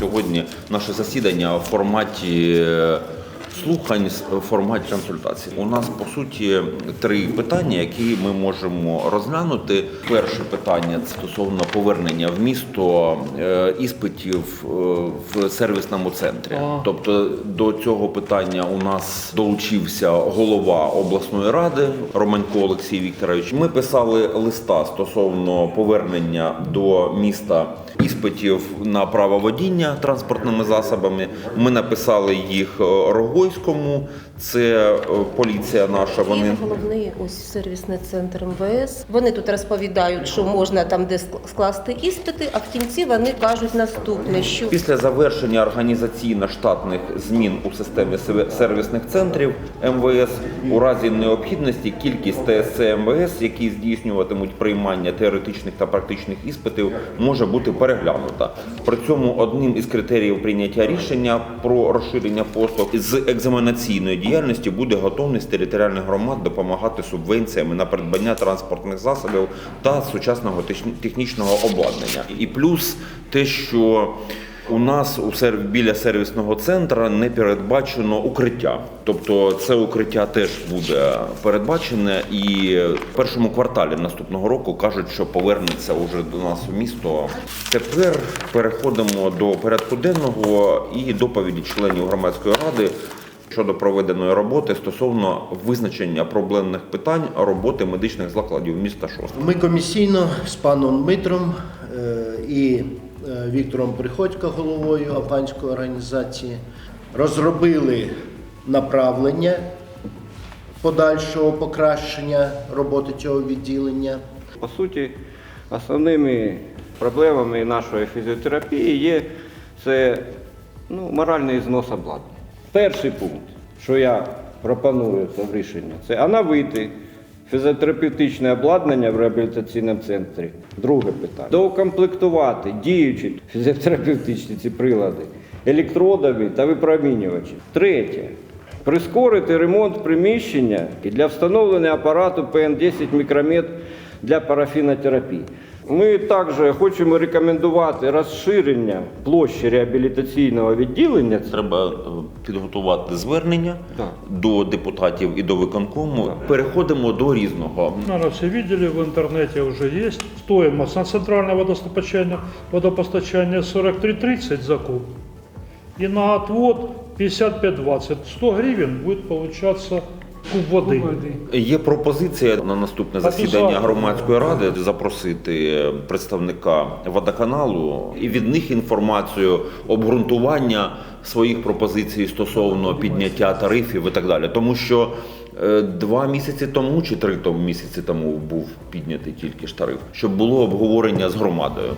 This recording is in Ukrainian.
сьогодні наше засідання в форматі е, слухань, в форматі консультацій. У нас по суті три питання, які ми можемо розглянути. Перше питання це стосовно повернення в місто е, іспитів е, в сервісному центрі. Тобто до цього питання у нас долучився голова обласної ради Романько Олексій Вікторович. Ми писали листа стосовно повернення до міста іспитів на право водіння транспортними засобами. Ми написали їх е, Рогойському. Це е, поліція наша. Вони головний ось сервісний центр МВС. Вони тут розповідають, що можна там де ск- скласти іспити, а в кінці вони кажуть наступне, що Після завершення організаційно-штатних змін у системі сервісних центрів МВС у разі необхідності кількість ТСЦ МВС, які здійснюватимуть приймання теоретичних та практичних іспитів, може бути переглянута. При цьому одним із критеріїв прийняття рішення про розширення послуг з екзаменаційної діяльності буде готовність територіальних громад допомагати субвенціями на придбання транспортних засобів та сучасного технічного обладнання. І плюс те, що у нас у серв... біля сервісного центру не передбачено укриття. Тобто це укриття теж буде передбачене, і в першому кварталі наступного року кажуть, що повернеться уже до нас у місто. Тепер переходимо до порядку денного і доповіді членів громадської ради. Щодо проведеної роботи стосовно визначення проблемних питань роботи медичних закладів міста Шост. Ми комісійно з паном Дмитром е, і Віктором Приходько, головою Афганської організації, розробили направлення подальшого покращення роботи цього відділення. По суті, основними проблемами нашої фізіотерапії є це ну, моральний знос обладнання. Перший пункт, що я пропоную це в рішенні, це оновити фізіотерапевтичне обладнання в реабілітаційному центрі. Друге питання. Доукомплектувати діючі фізіотерапевтичні ці прилади електродами та випромінювачі. Третє. Прискорити ремонт приміщення і для встановлення апарату ПН-10 мікромет для парафінотерапії. Ми також хочемо рекомендувати розширення площі реабілітаційного відділення. Треба е, підготувати звернення Так. до депутатів і до виконкому. Переходимо до різного. Наверное, все видели, в интернете уже есть. Стоимость на центральное водопостачание, водопостачание 43,30 за куб. И на отвод 55,20. 100 гривен будет получаться куб воды. Є пропозиція на наступне засідання громадської ради запросити представника водоканалу і від них інформацію обґрунтування своїх пропозицій стосовно підняття тарифів і так далі. Тому що е, два місяці тому чи три тому місяці тому був піднятий тільки ж тариф, щоб було обговорення з громадою.